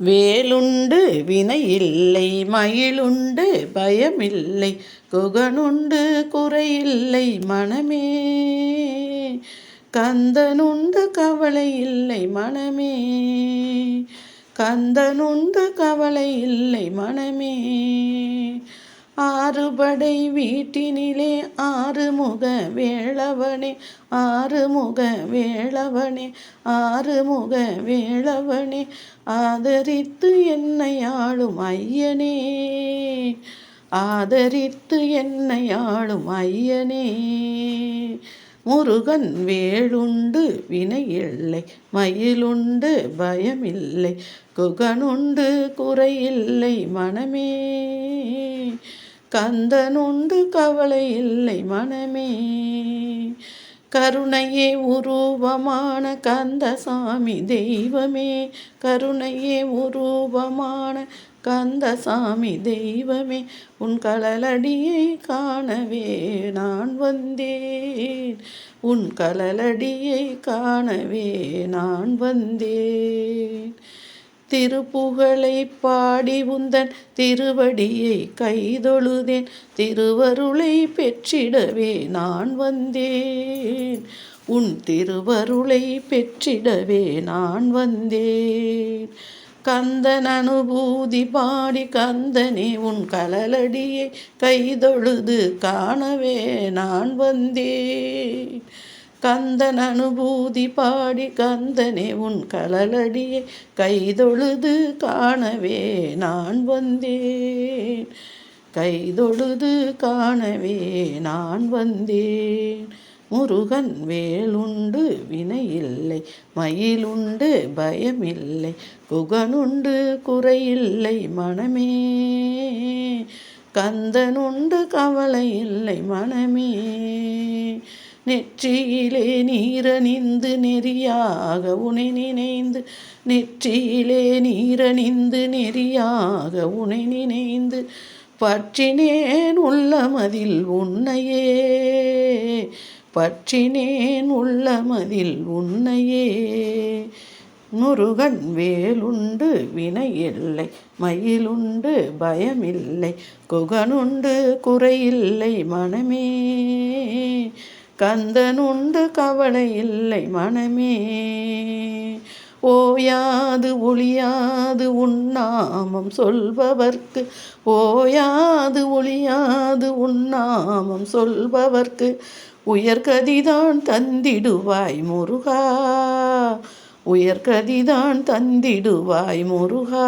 வேலுண்டு வினை இல்லை மயிலுண்டு பயமில்லை குகனுண்டு குறையில்லை மனமே கந்தனுண்டு கவலை இல்லை மனமே கந்தனுண்டு கவலை இல்லை மனமே ஆறுபடை வீட்டினிலே ஆறுமுக வேளவனே ஆறுமுக வேளவனே ஆறுமுக வேளவனே ஆதரித்து என்னை ஆளும் ஐயனே ஆதரித்து என்னை ஆளும் ஐயனே. முருகன் வேளுண்டு வினை இல்லை மயிலுண்டு பயமில்லை குகனுண்டு குறையில்லை மனமே. கந்தனுண்டு கவலை இல்லை மனமே. கருணையே உருவமான கந்தசாமி தெய்வமே. கருணையே உருவமான கந்தசாமி தெய்வமே. உன் கலலடியை காணவே நான் வந்தேன். உன் கலலடியை காணவே நான் வந்தேன். திருப்புகழை பாடி உந்தன் திருவடியை கைதொழுதேன். திருவருளை பெற்றிடவே நான் வந்தேன். உன் திருவருளை பெற்றிடவே நான் வந்தேன். கந்தன் அனுபூதி பாடி கந்தனே உன் கலலடியை கைதொழுது காணவே நான் வந்தேன். கந்தன் அனுபூதி பாடி கந்தனே உன் கலலடியை கைதொழுது காணவே நான் வந்தேன். கைதொழுது காணவே நான் வந்தேன். முருகன் வேலுண்டு வினையில்லை மயிலுண்டு பயமில்லை குகனுண்டு குறையில்லை மனமே கந்தனுண்டு கவலை இல்லை. மனமே நெற்றியிலே நீரணிந்து நெறியாக உனை நினைந்து நெற்றியிலே நீரணிந்து நெறியாக உனை நினைந்து பற்றினேன் உள்ளமதில் உன்னையே பற்றினேன் உள்ளமதில் உன்னையே. முருகன் வேலுண்டு வினையில்லை மயிலுண்டு பயமில்லை குகனுண்டு குறையில்லை மனமே. கந்தனுண்டு கவலை இல்லை மனமே. ஓயாது ஒளியாது உன்னாமம் சொல்பவர்க்கு. ஓயாது ஒளியாது உன்னாமம் சொல்பவர்க்கு. உயர்கதிதான் தந்திடுவாய் முருகா. உயர்கதிதான் தந்திடுவாய் முருகா.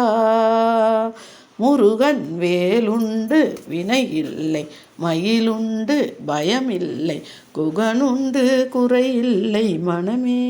முருகன் வேலுண்டு வினை இல்லை மயிலுண்டு பயமில்லை குகனுண்டு குறையில்லை மனமே.